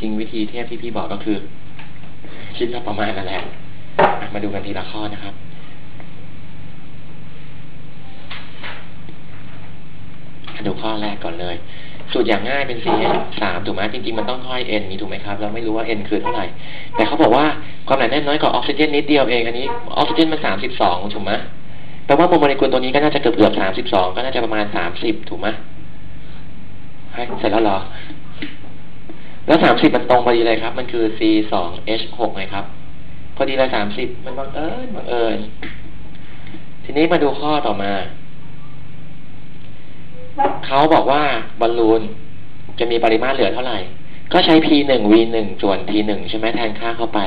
จริงวิธีเทียบที่พี่บอกก็คือ คิดว่าประมาณนั่นแหละมาดูกันทีละข้อนะครับ ดูข้อแรกก่อนเลย สูตรอย่างง่ายเป็น CH สามถูกไหมจริง ๆ มันต้องค่อย N นี้ถูกไหมครับ เราไม่รู้ว่า N คือเท่าไหร่ แต่เขาบอกว่าความหนาแน่นน้อยกว่าออกซิเจนนิดเดียวเอง อันนี้ออกซิเจนมันสามสิบสองถูกไหมแปลว่าโมเลกุลตัวนี้ก็น่าจะเกือบเกือบสามสิบสองก็น่าจะประมาณสามสิบถูกไหมเสร็จแล้วหรอ แล้วสามสิบมันตรงพอดีเลยครับ มันคือ C สอง H หกไงครับ พอดีเลยสามสิบมันบังเอิญบังเอิญทีนี้มาดูข้อต่อมา เขาบอกว่าบอลลูนจะมีปริมาตรเหลือเท่าไหร่ ก็ใช้ P หนึ่ง V หนึ่งส่วน T หนึ่งใช่ไหมแทนค่าเข้าไป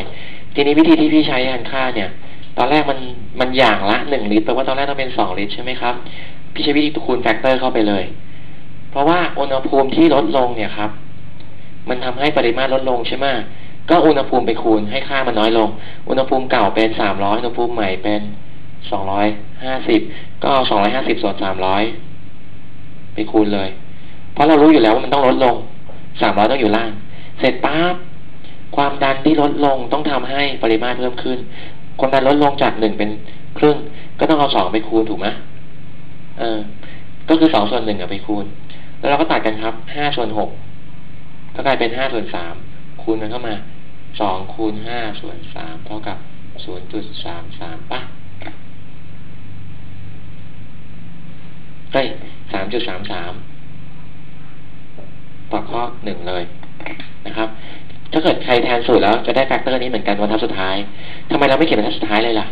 ทีนี้วิธีที่พี่ใช้แทนค่าเนี่ย ตอนแรกมันมันอย่างละหนึ่งลิตรแปลว่าตอนแรกต้องเป็นสองลิตรใช่ไหมครับ พี่ใช้วิธีคูณแฟกเตอร์เข้าไปเลย เพราะว่าอุณหภูมิที่ลดลงเนี่ยครับ มันทำให้ปริมาตรลดลงใช่ไหมก็อุณหภูมิไปคูณให้ค่ามันน้อยลง อุณหภูมิเก่าเป็นสามร้อยอุณหภูมิใหม่เป็นสองร้อยห้าสิบก็เอาสองร้อยห้าสิบส่วนสามร้อยไปคูณเลย เพราะเรารู้อยู่แล้วว่ามันต้องลดลงสามร้อยต้องอยู่ล่าง เสร็จปั๊บความดันที่ลดลงต้องทำให้ปริมาตรเพิ่มขึ้น ความดันลดลงจากหนึ่งเป็นครึ่ง ก็ต้องเอาสองไปคูณถูกไหมเออ ก็คือสองส่วนหนึ่งไปคูณ แล้วเราก็ตัดกันครับห้าส่วนหก ก็กลายเป็นห้าส่วนสามคูณมันเข้ามาสองคูณห้าส่วนสามเท่ากับศูนย์จุดสามสามป่ะเฮ้ยสามจุดสามสามตอบข้อหนึ่งเลยนะครับ ถ้าเกิดใครแทนสูตรแล้วจะได้แฟกเตอร์นี้เหมือนกันบรรทัดสุดท้ายทำไมเราไม่เขียนบรรทัดสุดท้ายเลยล่ะ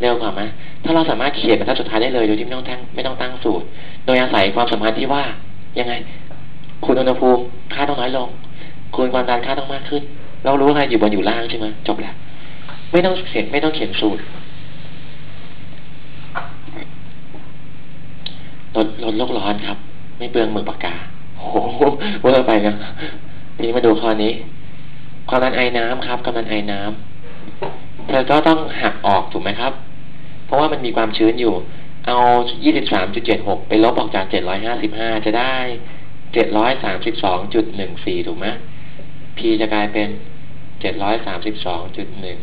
เร็วกว่าไหมถ้าเราสามารถเขียนบรรทัดสุดท้ายได้เลยโดยที่ไม่ต้องตั้งไม่ต้องตั้งสูตร โดยอาศัยความสัมพันธ์ที่ว่ายังไง คูณอุณหภูมิค่าต้องน้อยลง คูณความดันค่าต้องมากขึ้น เรารู้อะไรอยู่บนอยู่ล่างใช่ไหมจบแล้ว ไม่ต้องเขียนไม่ต้องเขียนสูตรลดลดโลกร้อนครับ ไม่เปลืองหมึกปากกาโอ้โหเวอร์ไปนะทีนี้มาดูข้อนี้ ความดันไอน้ำครับความดันไอน้ำเธอก็ต้องหักออกถูกไหมครับ เพราะว่ามันมีความชื้นอยู่ เอา 23.76 ไปลบออกจาก 755 จะได้ เจ็ดร้อยสามสิบสองจุดหนึ่งสี่ถูกไหม p จะกลายเป็นเจ็ดร้อยสามสิบสองจุดหนึ่ง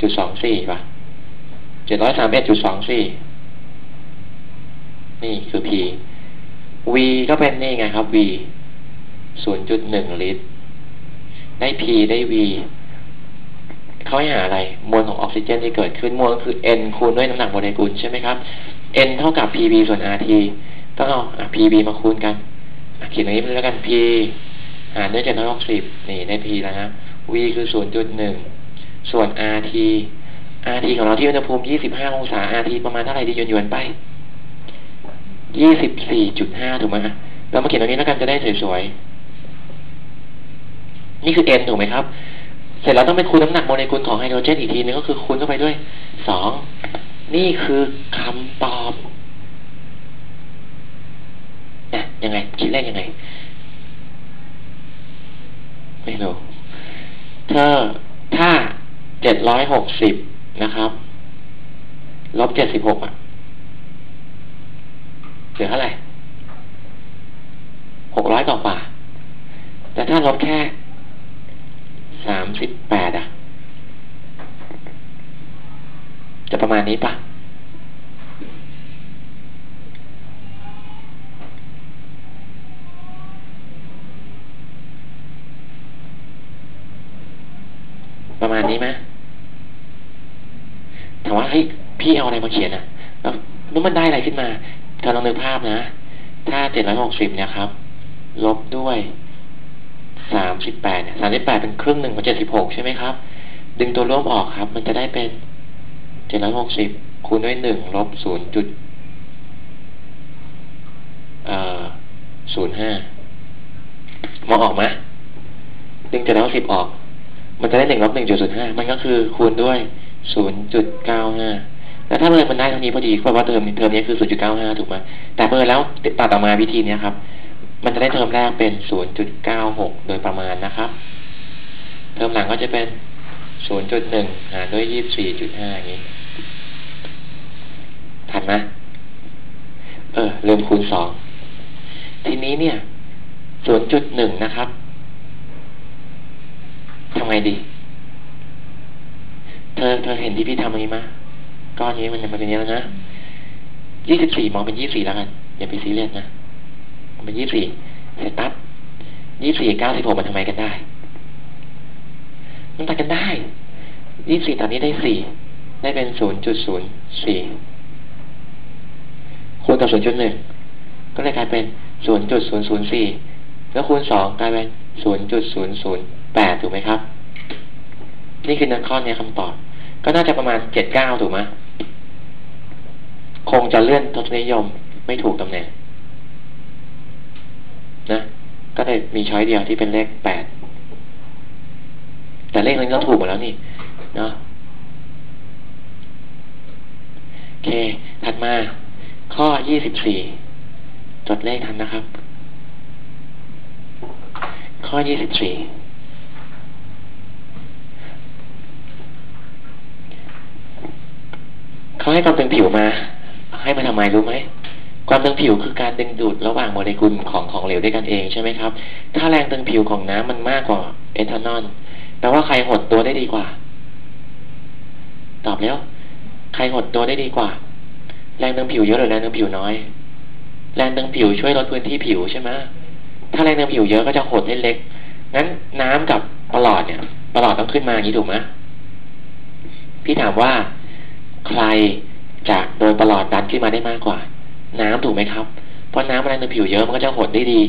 จุดสองสี่ป่ะเจ็ดร้อยสามเอ็ดจุดสองสี่นี่คือ p v ก็เป็นนี่ไงครับ v ศูนย์จุดหนึ่งลิตร ได้ p ได้ v เขาใหหาอะไรมวลของออกซิเจนที่เกิดขึ้นมวลก็คือ n คูณด้วยน้ำหนักโมเลกุลใช่ไหมครับ n เท่ากับ PV ส่วน rt ต้องเอา PV มาคูณกันเขียนตรงนี้ไปแล้วกัน P หารด้วยเจ็ดร้อยหกสิบนี่ได้ P แล้วนะ V คือศูนย์จุดหนึ่งส่วน RT RT ของเราที่อุณหภูมิยี่สิบห้าองศา RT ประมาณเท่าไหร่ดียวนๆไปยี่สิบสี่จุดห้าถูกไหมเรามาเขียนตรงนี้แล้วกันจะได้สวยๆ นี่คือ n ถูกไหมครับ เสร็จแล้วต้องไปคูณน้ำหนักโมเลกุลของไฮโดรเจนอีกทีนึงก็คือคูณเข้าไปด้วยสองนี่คือคำตอบ ยังไง คิดเลขยังไง ไม่รู้เธอถ้าเจ็ดร้อยหกสิบนะครับ ลบเจ็ดสิบหกอะเหลือเท่าไหร่หกร้อยกว่า แต่ถ้าลดแค่สามสิบแปดอะ จะประมาณนี้ปะ ประมาณนี้ไหมถามว่าเฮ้ยพี่เอาอะไรมาเขียนอะแล้วมันได้อะไรขึ้นมาถ้าลองนึกภาพนะ ถ้าเจ็ดร้อยหกสิบเนี่ยครับ ลบด้วยสามสิบแปดเนี่ยสามสิบแปดเป็นครึ่งหนึ่งของเจ็ดสิบหกใช่ไหมครับ ดึงตัวร่วมออกครับ มันจะได้เป็นเจ็ดร้อยหกสิบคูณด้วยหนึ่งลบศูนย์จุดศูนย์ห้ามองออกไหมดึงเจ็ดร้อยหกสิบออก มันจะได้หนึ่งลบหนึ่งจุดศูนย์ห้ามันก็คือคูณด้วยศูนย์จุดเก้าห้าแล้วถ้าเมื่อมันได้เท่านี้พอดีเพราะว่าเทอมเทอมนี้คือ0.95ถูกไหมแต่เมื่อแล้วตัดออกมาวิธีนี้ครับ มันจะได้เทอมแรกเป็น0.96โดยประมาณนะครับ เทอมหลังก็จะเป็น0.1หนึ่งหารด้วย24.5อย่างนี้ทันไหมเออเริ่มคูณ2ทีนี้เนี่ย0.1นะครับ ทำไงดี เธอเธอเห็นที่พี่ทำอันนี้มาก้อนนี้มันจะมาเป็นนี้แล้วนะยี่สิบสี่มองเป็นยี่สี่แล้วกัน อย่าไปซีเรียสนะมันเป็นยี่สี่เสร็จปั๊บยี่สี่เก้าสิบหกมันทำไมกันได้ มันตัดกันได้ยี่สี่ตอนนี้ได้สี่ได้เป็นศูนย์จุดศูนย์สี่คูณกับศูนย์จุดหนึ่งก็เลยกลายเป็นศูนย์จุดศูนย์ศูนย์สี่แล้วคูณสองกลายเป็นศูนย์จุดศูนย์ศูนย์ แปดถูกไหมครับ นี่คือนักข้อนี้คำตอบ ก็น่าจะประมาณเจ็ดเก้าถูกไหมคงจะเลื่อนทศนิยมไม่ถูกตำแหน่งนะ ก็เลยมีช้อยเดียวที่เป็นเลขแปดแต่เลขนั้นก็ถูกหมดแล้วนี่เนาะโอเค ถัดมา ข้อยี่สิบสี่จดเลขทันนะครับ ข้อยี่สิบสี่ เขาให้ความตึงผิวมา ให้มาทำไมรู้ไหมความตึงผิวคือการดึงดูดระหว่างโมเลกุลของของเหลวด้วยกันเองใช่ไหมครับ ถ้าแรงตึงผิวของน้ำมันมากกว่าเอทานอลแปลว่าใครหดตัวได้ดีกว่า ตอบแล้ว ใครหดตัวได้ดีกว่า แรงตึงผิวเยอะหรือแรงตึงผิวน้อย แรงตึงผิวช่วยลดพื้นที่ผิวใช่ไหมถ้าแรงตึงผิวเยอะก็จะหดให้เล็ก งั้นน้ำกับปลอดเนี่ยปลอดต้องขึ้นมาอย่างนี้ถูกไหมพี่ถามว่า ใครจะโดนประหลอดดันขึ้นมาได้มากกว่า น้ำถูกไหมครับ เพราะน้ำแรงตึงผิวเยอะมันก็จะหดได้ดี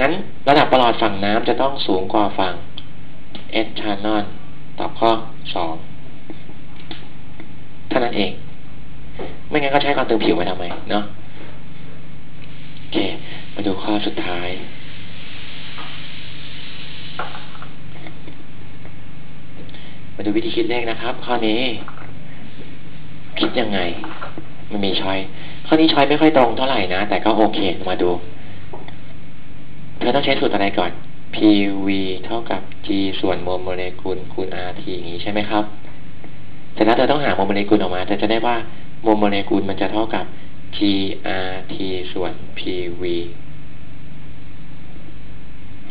งั้นระดับประหลอดฝั่งน้ำจะต้องสูงกว่าฝั่งเอทานอลตอบข้อสองเท่านั้นเอง ไม่งั้นก็ใช้ความตึงผิวมาทำไมเนาะโอเค มาดูข้อสุดท้ายมาดูวิธีคิดเลขนะครับ ข้อนี้ คิดยังไง มันมีช้อยข้อนี้ช้อยไม่ค่อยตรงเท่าไหร่นะ แต่ก็โอเคมาดู เธอต้องใช้สูตรอะไรก่อน PV เท่ากับ G ส่วนโมโมเลกุลคูณ RT อย่างนี้ใช่ไหมครับ เสร็จแล้วเธอต้องหาโมโมเลกุลออกมาเธอจะได้ว่าโมโมเลกุลมันจะเท่ากับ GRT ส่วน PV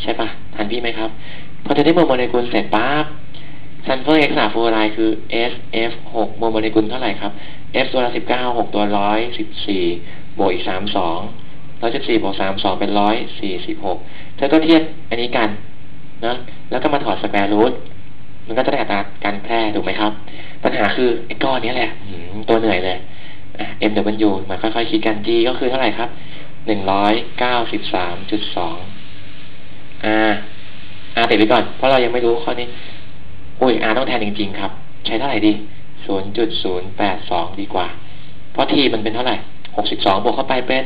ใช่ปะทันพี่ไหมครับ พอเธอได้โมโมเลกุลเสร็จปั๊บ ซัลเฟอร์เอ็กซ์ฟลูออไรด์คือ SF 6โมโมเลกุลเท่าไหร่ครับ F ตัวละ19 6ตัว114บสี่บวกอีก32 114บวก32เป็น146เธอก็เทียบอันนี้กันนะแล้วก็มาถอดสแควร์รูทมันก็จะได้อัตราการแพร่ถูกไหมครับ ปัญหาคือไอ้ก้อนนี้แหละตัวเหนื่อยเลย MW มาค่อยๆคิดกัน G ก็คือเท่าไหร่ครับหนึ่งร้อยเก้าสิบสามจุดสอง R R ติดไปก่อน เพราะเรายังไม่รู้ข้อนี้ โอ้ย R ต้องแทนจริง ๆ ครับ ใช้เท่าไหร่ดีศูนย์จุดศูนย์แปดสองดีกว่า เพราะ T มันเป็นเท่าไหร่หกสิบสองบวกเข้าไปเป็น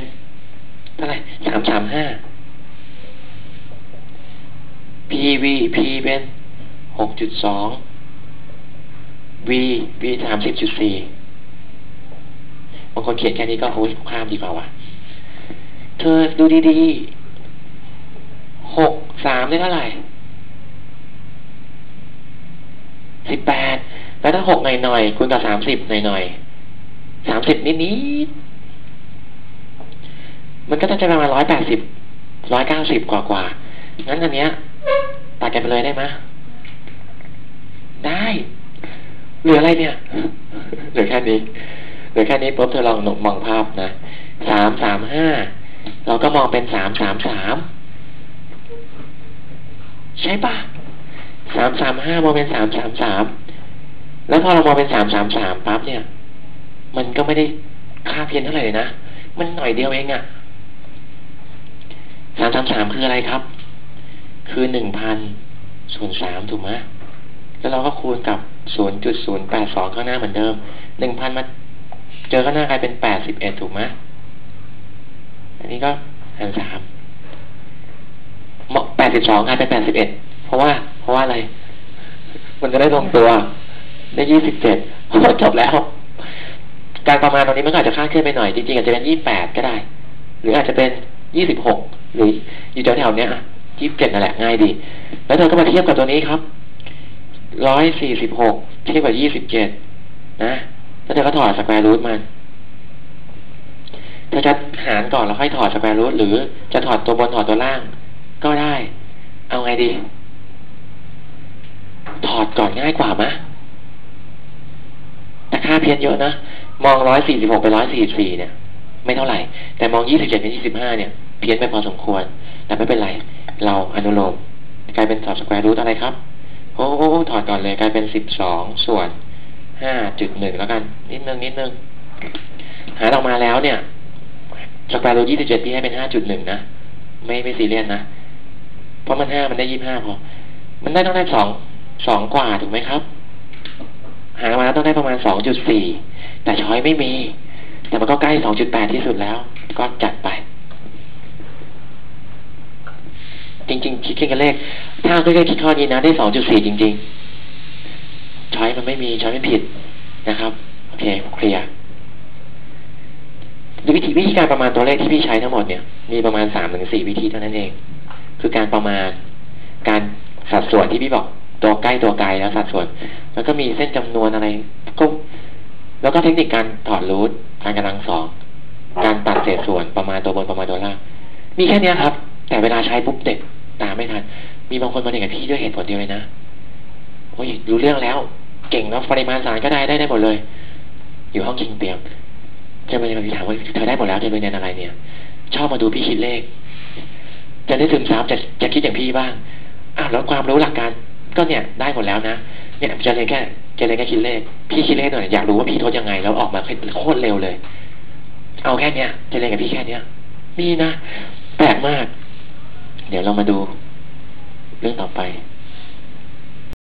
เท่าไหร่สามสามห้า PV P เป็นหกจุดสอง V V สามสิบจุดสี่บางคนเขียนแค่นี้ก็โอ้ยข้ามดีกว่าว่ะเธอดูดีๆหกสามได้เท่าไหร่ สิบแปดแล้วถ้าหกหน่อยๆคูณกับสามสิบหน่อยๆสามสิบนิดๆมันก็ต้องจะประมาณร้อยแปดสิบร้อยเก้าสิบกว่าๆงั้นอันเนี้ยตัดกันไปเลยได้ไหมได้ เหลืออะไรเนี่ย เหลือแค่นี้ เหลือแค่นี้ปุ๊บเธอลองมองภาพนะสามสามห้าเราก็มองเป็นสามสามสามใช่ปะ สามสามห้ามองเป็นสามสามสามแล้วพอเรามองเป็นสามสามสามปั๊บเนี่ย มันก็ไม่ได้ค่าเพียนเท่าไหร่เลยนะมันหน่อยเดียวเองอะสามสามสามคืออะไรครับ คือหนึ่งพันส่วนสามถูกไหมแล้วเราก็คูณกับศูนย์จุดศูนย์แปดสองข้างหน้าเหมือนเดิมหนึ่งพันมาเจอข้างหน้ากลายเป็นแปดสิบเอ็ดถูกไหมอันนี้ก็หารสามแปดสิบสองกลายเป็นแปดสิบเอ็ดเพราะว่า เพราะว่าอะไร มันจะได้ลงตัว ได้ยี่สิบเจ็ดจบแล้ว การประมาณตรงนี้มันอาจจะคาดเคลื่อนไปหน่อย จริงๆอาจจะเป็นยี่แปดก็ได้ หรืออาจจะเป็นยี่สิบหกหรืออยู่แถวๆเนี้ยยี่สิบเจ็ดนั่นแหละง่ายดี แล้วเธอก็มาเทียบกับตัวนี้ครับร้อยสี่สิบหกเทียบกับยี่สิบเจ็ดนะแล้วเธอก็ถอดสแควร์รูทมันเธอจะหารก่อนแล้วค่อยถอดสแควร์รูทหรือจะถอดตัวบนถอดตัวล่าง ก็ได้ เอาไงดี ถอดก่อนง่ายกว่ามะแต่ค่าเพี้ยนเยอะนะ มองร้อยสี่สิบหกไปร้อยสี่สี่เนี่ย ไม่เท่าไหร่ แต่มองยี่สิบเจ็ดเป็นยี่สิบห้าเนี่ย เพี้ยนไปพอสมควร แต่ไม่เป็นไร เราอนุโลมกลายเป็นสอบสแควร์รูทอะไรครับ โอ้โหถอดก่อนเลยกลายเป็นสิบสองส่วนห้าจุดหนึ่งแล้วกัน นิดนึงนิดนึง หาออกมาแล้วเนี่ยสแควร์รูทยี่สิบเจ็ดพี่ให้เป็นห้าจุดหนึ่งนะ ไม่ไม่ซีเรียสนะ เพราะมันห้ามันได้ยี่ห้าพอ มันได้ต้องได้สอง สองกว่าถูกไหมครับ หามาแล้วต้องได้ประมาณสองจุดสี่แต่ช้อยไม่มี แต่มันก็ใกล้สองจุดแปดที่สุดแล้ว ก็จัดไป จริง ๆ คิดกันเลข ถ้าก็แค่คิดข้อนี้นะได้สองจุดสี่จริง ๆ ช้อยมันไม่มีช้อยไม่ผิดนะครับโอเคเคลียร์วิธีวิธีการประมาณตัวเลขที่พี่ใช้ทั้งหมดเนี่ย มีประมาณสามถึงสี่วิธีเท่านั้นเอง คือการประมาณการสัดส่วนที่พี่บอก ตัวใกล้ตัวไกลแล้วสัดส่วน แล้วก็มีเส้นจำนวนอะไรก็แล้วก็เทคนิคการถอดรูทการกำลังสอง การตัดเศษส่วนประมาณตัวบนประมาณตัวล่าง มีแค่นี้ครับ แต่เวลาใช้ปุ๊บเด็กตามไม่ทัน มีบางคนมาเด็กกับพี่ด้วยเหตุผลเดียวเลยนะโอ้ยรู้เรื่องแล้ว เก่งแล้วปริมาณสารก็ได้ได้ได้หมดเลย อยู่ห้องคิงเตรียมจะมาเรียนพี่ถามว่าเธอได้หมดแล้วเธอไปเรียนอะไรเนี่ย ชอบมาดูพี่คิดเลข จะได้ซึมซับจะจะคิดอย่างพี่บ้างอ้าวแล้วความรู้หลักการ ก็เนี่ยได้หมดแล้วนะ เนี่ยจะเรียนแค่จะเรียนแค่คิดเลข พี่คิดเลขหน่อยอยากรู้ว่าพี่ทดยังไง แล้วออกมาโคตรเร็วเลย เอาแค่เนี้ยจะเรียนกับพี่แค่เนี้ยมีนะแปลกมาก เดี๋ยวเรามาดูเรื่องต่อไป